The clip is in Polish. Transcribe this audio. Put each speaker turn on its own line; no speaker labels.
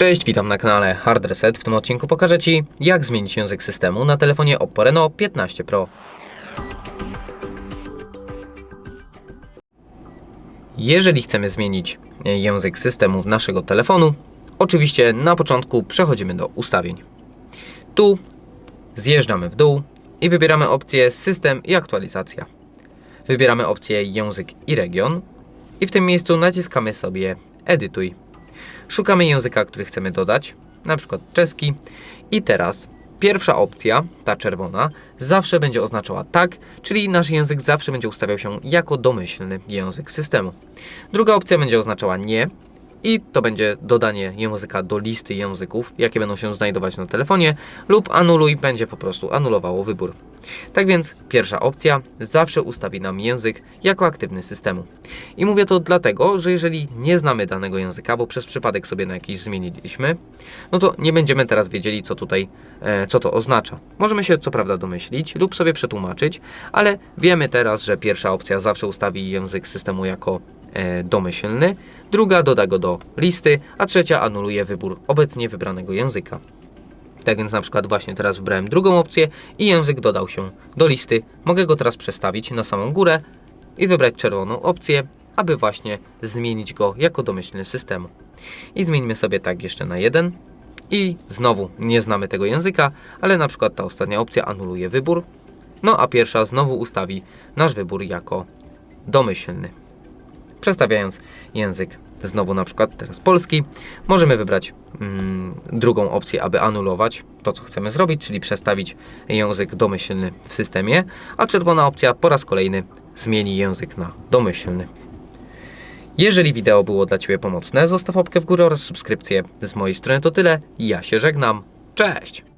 Cześć, witam na kanale Hard Reset. W tym odcinku pokażę Ci, jak zmienić język systemu na telefonie Oppo Reno 15 Pro. Jeżeli chcemy zmienić e, język systemu naszego telefonu, oczywiście na początku przechodzimy do ustawień. Tu zjeżdżamy w dół i wybieramy opcję System i aktualizacja. Wybieramy opcję Język i region i w tym miejscu naciskamy sobie Edytuj. Szukamy języka, który chcemy dodać, na przykład czeski. I teraz pierwsza opcja, ta czerwona, zawsze będzie oznaczała tak, czyli nasz język zawsze będzie ustawiał się jako domyślny język systemu. Druga opcja będzie oznaczała nie. I to będzie dodanie języka do listy języków, jakie będą się znajdować na telefonie, lub anuluj będzie po prostu anulowało wybór. Tak więc pierwsza opcja zawsze ustawi nam język jako aktywny systemu. I mówię to dlatego, że jeżeli nie znamy danego języka, bo przez przypadek sobie na jakiś zmieniliśmy, no to nie będziemy teraz wiedzieli, co tutaj, e, co to oznacza. Możemy się co prawda domyślić lub sobie przetłumaczyć, ale wiemy teraz, że pierwsza opcja zawsze ustawi język systemu jako domyślny, druga doda go do listy, a trzecia anuluje wybór obecnie wybranego języka. Tak więc na przykład właśnie teraz wybrałem drugą opcję i język dodał się do listy. Mogę go teraz przestawić na samą górę i wybrać czerwoną opcję, aby właśnie zmienić go jako domyślny systemu. I zmieńmy sobie tak jeszcze na jeden. I znowu nie znamy tego języka, ale na przykład ta ostatnia opcja anuluje wybór. No a pierwsza znowu ustawi nasz wybór jako domyślny. Przestawiając język znowu na przykład teraz polski, możemy wybrać mm, drugą opcję, aby anulować to, co chcemy zrobić, czyli przestawić język domyślny w systemie, a czerwona opcja po raz kolejny zmieni język na domyślny. Jeżeli wideo było dla Ciebie pomocne, zostaw łapkę w górę oraz subskrypcję. Z mojej strony to tyle. Ja się żegnam. Cześć!